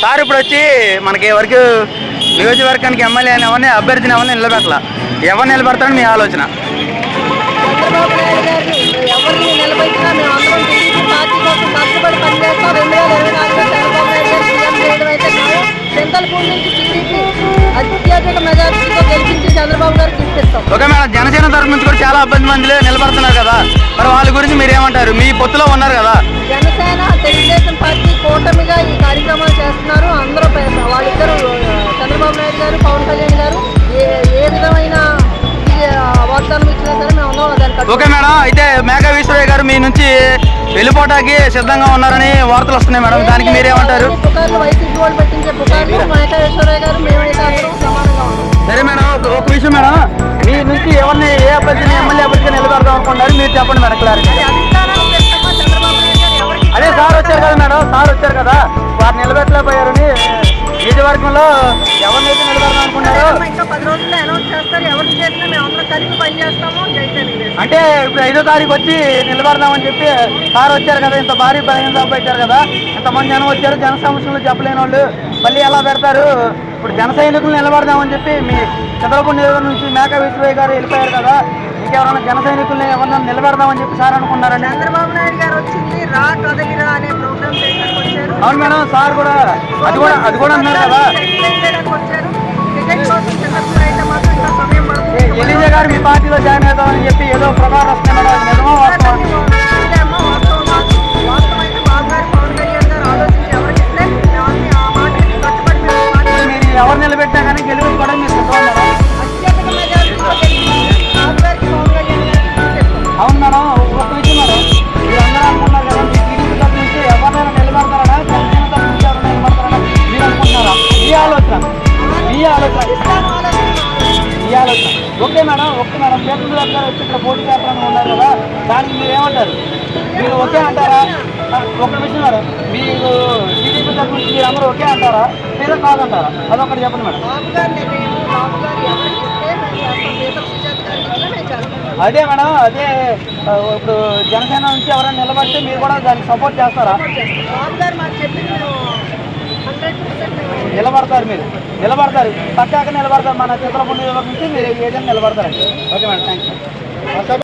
Sir ఇప్పుడు వచ్చి మనకి వరకు నియోజకవర్గానికి ఎమ్మెల్యే ఎవరిని అభ్యర్థిని ఎవరిని నిలబెట్టాల? ఎవరు నిలబెడతారని మీ ఆలోచన? ఓకే మేడం జనసేన తరఫు నుంచి కూడా చాలా అభ్యర్థి మంది నిలబడుతున్నారు కదా. మరి వాళ్ళ గురించి మీరు ఏమంటారు మీ పొత్తులో ఉన్నారు కదా. జనసేన తెలుగుదేశం పార్టీ కూటమిగా ఈ కార్యక్రమాలు విశ్వయ్య నుంచి వెళ్ళిపోవటానికి సిద్ధంగా ఉన్నారని వార్తలు వస్తున్నాయి మేడం. దానికి మీరేమంటారు? సరే మేడం ఒక- విషయం మేడం. మీ నుంచి ఎవరిని ఏ అభ్యర్థిని ఎమ్మెల్యే అభ్యర్థిని నిలబెడదాం అనుకుంటున్నారు? మీరు చెప్పండి మేడం క్లారిటీ అదే సార్ వచ్చారు కదా మేడం సార్ వచ్చారు కదా. వారు నిలబెట్టలేకపోయారని నియోజకవర్గంలో రోజుల్లో అనౌన్స్ చేస్తారు. ఎవరికి చేసినా మేము అందరం కలిపి పనిచేస్తాము జై తెలుగుదేశం అంటే ఇప్పుడు ఐదో తారీఖు వచ్చి నిలబడదామని చెప్పి సార్ వచ్చారు కదా ఇంత భారీ సభ పెట్టారు కదా ఇంతమంది జనం వచ్చారు జన సమస్యలు చెప్పలేని వాళ్ళు. మళ్ళీ ఎలా పెడతారు? ఇప్పుడు జన సైనికులు నిలబడదామని చెప్పి మీ చంద్రబాబు నియోజకవర్గం నుంచి మేకా విశ్వయ్య గారు వెళ్ళిపోయారు కదా ఇంకెవరైనా జన సైనికుల్ని ఎవరైనా నిలబెడదామని చెప్పి సార్ అనుకున్నారండి చంద్రబాబు నాయుడు గారు వచ్చింది రా కదలిరా అనే ప్రోగ్రామ్ చేయడానికి వచ్చారు. అవును మేడం సార్ కూడా అది కూడా అది కూడా అన్నారు కదా. టికెట్ కోసం జాయిన్ అవుతామని చెప్పి ఏదో ప్రకారం వస్తున్నాడు okay madam okay madam. Paper గారు వచ్చి ఇక్కడ పోటీ చేస్తారని ఉన్నారు కదా దానికి మీరు ఏమంటారు? మీరు ఓకే అంటారా? ఒక విషయం మేడం. మీరు టీడీపీ తరఫు నుంచి మీరు అందరూ ఓకే అంటారా? లేదా కాదంటారా? అదొకటి చెప్పండి మేడం. అదే మేడం అదే ఇప్పుడు జనసేన నుంచి ఎవరైనా నిలబడితే మీరు కూడా దానికి సపోర్ట్ చేస్తారా బాబు గారు మాకు చెప్పింది మేము హండ్రెడ్ పర్సెంట్ మేము నిలబడతారు మీరు. నిలబడతారు. పక్కాక నిలబడతారు. మన చిత్రపూడి నుంచి మీరు ఏదైనా నిలబడతారండి. Okay madam. థ్యాంక్స్